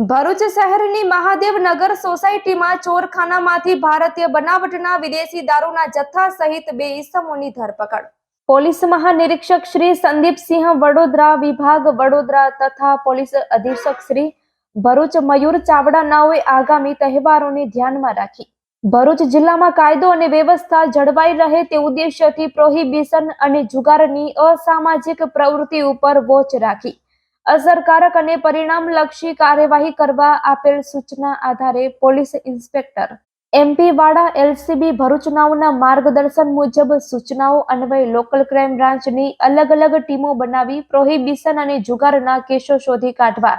ભરૂચ શહેરની મહાદેવ નગર સોસાયટીમાં ચોરખાનામાંથી ભારતીય બનાવટના વિદેશી દારૂના જથ્થા સહિત બે ઈસમોની ધરપકડ. પોલીસ મહાનિરીક્ષક શ્રી સંદીપસિંહ વડોદરા વિભાગ વડોદરા તથા પોલીસ અધિક્ષક શ્રી ભરૂચ મયુર ચાવડા નાઓએ આગામી તહેવારોને ધ્યાનમાં રાખી. ભરૂચ જિલ્લામાં કાયદો અને વ્યવસ્થા જળવાઈ રહે તે ઉદ્દેશ્યથી પ્રોહિબિશન અને જુગારની અસામાજિક પ્રવૃત્તિ ઉપર વોચ રાખી. અસરકારક અને પરિણામલક્ષી કાર્યવાહી કરવા આપેલ સૂચના આધારે police inspector MP Vada LCB Bharuch નાઓના માર્ગદર્શન મુજબ સૂચનાઓ અન્વયે લોકલ ક્રાઇમ બ્રાન્ચની અલગ અલગ ટીમો બનાવી પ્રોહિબિશન અને જુગારના કેસો શોધી કાઢવા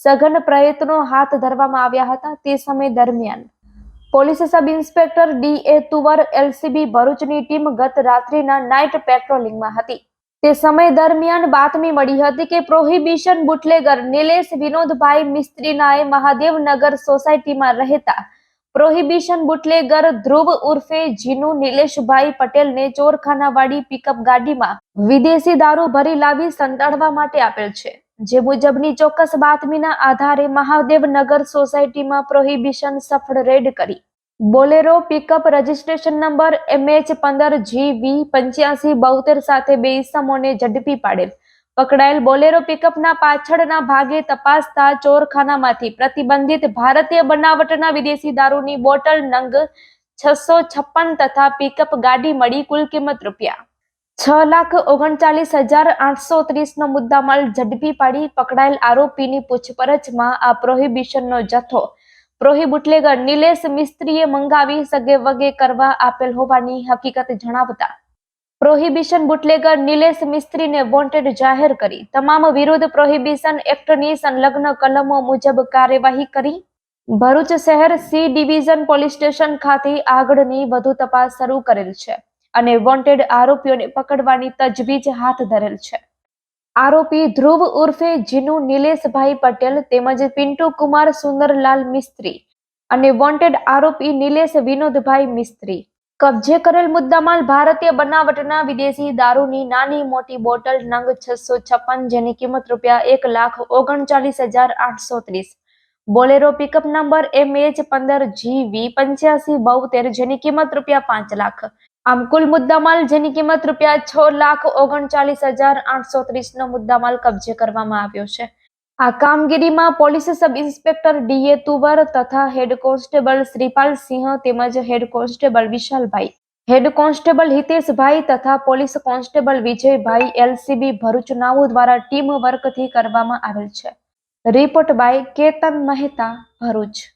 સઘન પ્રયત્નો હાથ ધરવામાં આવ્યા હતા તે સમય દરમિયાન. Police sub inspector D A Tuvar LCB ભરૂચની ટીમ ગત રાત્રિના નાઇટ પેટ્રોલિંગમાં હતી. તે સમય દરમિયાન બાતમી મળી હતી કે પ્રોહિબિશન બુટલેગર નિલેશ વિનોદભાઈ મિસ્ત્રીનાએ મહાદેવનગર સોસાયટીમાં રહેતા પ્રોહિબિશન બુટલેગર ધ્રુવ ઉર્ફે જીનુ નિલેશભાઈ પટેલને ચોરખાનાવાળી પિકઅપ ગાડીમાં વિદેશી દારૂ ભરી લાવી સંતાડવા માટે આપેલ છે. જે મુજબની ચોક્કસ બાતમીના આધારે મહાદેવનગર સોસાયટીમાં પ્રોહિબિશન સફળ રેડ કરી Bolero pickup registration number MH પંદર જી વી પંચ્યાસી બોતેર સાથે બે ઇસમોને ઝડપી પાડેલ. પકડાયેલ બોલેરો પિકઅપના પાછળના ભાગે તપાસતા ચોરખાનામાંથી પ્રતિબંધિત ભારતીય બનાવટના વિદેશી દારૂની બોટલ નંગ છસો છપ્પન તથા પિકઅપ ગાડી મળી કુલ કિંમત રૂપિયા છ લાખ ઓગણચાલીસ હજાર આઠસો ત્રીસનો મુદ્દામાલ ઝડપી પાડી પકડાયેલ આરોપીની પૂછપરછમાં આ પ્રોહિબિશનનો જથ્થો પ્રોહિબુટલેગર નિલેશ મિસ્ત્રીએ મંગાવી સગે વગે કરવા આપેલ હોવાની હકીકત જણાવતા, પ્રોહિબિશન બુટલેગર નિલેશ મિસ્ત્રીને વોન્ટેડ જાહેર કરી. તમામ વિરુદ્ધ પ્રોહિબિશન એક્ટની સંલગ્ન કલમો મુજબ કાર્યવાહી કરી. ભરૂચ શહેર સી ડિવિઝન પોલીસ સ્ટેશન ખાતે આગળની વધુ તપાસ શરૂ કરેલ છે અને વોન્ટેડ આરોપીઓને પકડવાની તજવીજ હાથ ધરેલ છે. આરોપી ધ્રુવ ઉર્ફે જીનુ નિલેશભાઈ પટેલ તેમજ પિન્ટુ કુમાર સુંદરલાલ મિસ્ત્રી અને વોન્ટેડ આરોપી નિલેશ વિનોદભાઈ મિસ્ત્રી. કબજે કરેલ મુદ્દામાલ ભારતીય બનાવટના વિદેશી દારૂની નાની મોટી બોટલ નંગ છસો છપ્પન જેની કિંમત રૂપિયા એક લાખ ઓગણચાલીસ હજાર આઠસો ત્રીસ. Bolero pickup number M H પંદર જી વી પંચ્યાસી બોતેર જેની કિંમત રૂપિયા પાંચ લાખ. આમ કુલ મુદ્દામાલ જેની કિંમત રૂપિયા છ લાખ ઓગણચાલીસ હજાર આઠસો ત્રીસ નો મુદ્દામાલ કબજે કરવામાં આવ્યો છે. આ કામગીરીમાં police sub inspector D A Tuvar તથા હેડ કોન્સ્ટેબલ શ્રીપાલ સિંહ તેમજ હેડ કોન્સ્ટેબલ વિશાલભાઈ, હેડ કોન્સ્ટેબલ હિતેશભાઈ તથા police constable Vijaybhai LCB Bharuch નાઉ દ્વારા ટીમ વર્કથી કરવામાં આવેલ છે. Report by Ketan Mehta Bharuch.